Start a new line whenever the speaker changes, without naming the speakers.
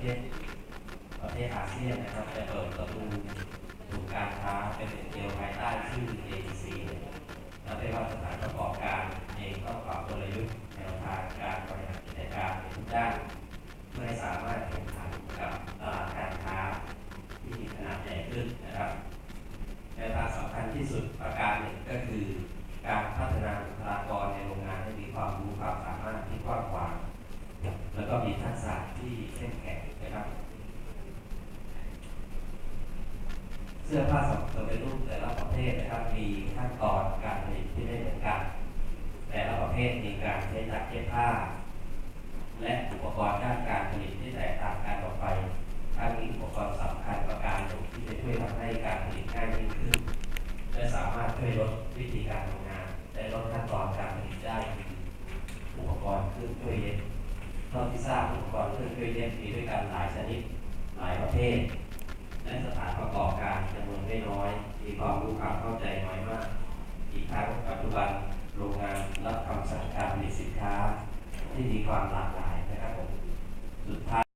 เทศประเทศอาเซียนนะครับจะเปิดประตูสู่การค้าเป็นเดียวภายใต้ชื่อ AEC และไม่ว่าสถานประกอบการเองต้องปรับกลยุทธ์แนวทางการบริหารกิจการในทุกด้านเพื่อให้สามารถแข่งขันกับตลาดการค้าที่มีขนาดใหญ่ขึ้นนะครับแนวทางสำคัญที่สุดประการหนึ่งก็คือการพัฒนาบุคลากรในโรงงานให้มีความรู้ความสามารถที่กว้างขวางแล้วก็มีทักษะที่เข้มแข็งนะครับ เสื้อผ้าสำเร็จรูปแต่ละประเภทนะครับมีขั้นตอนการผลิตที่ไม่เหมือนกัน แต่ละประเภทมีการใช้จักรเย็บผ้า และอุปกรณ์ด้านการผลิตที่แตกต่างกันออกไปทั้งนี้อุปกรณ์สำคัญประการหนึ่งที่จะช่วยทำให้การผลิตง่ายยิ่งขึ้น และสามารถช่วยลดวิธีการทำงานและลดขั้นตอนการผลิตได้ออุปกรณ์เครื่องช่วยเย็บเท่าที่ทราบอุปกรณ์เครื่องช่วยเย็บมีด้วยกันหลายชนิดหลายประเภท มีความรู้ความเข้าใจน้อยมาก อีกทั้งปัจจุบันโรงงานรับคำสั่งการผลิตสินค้า ที่มีความหลากหลายนะครับผมสุดท้าย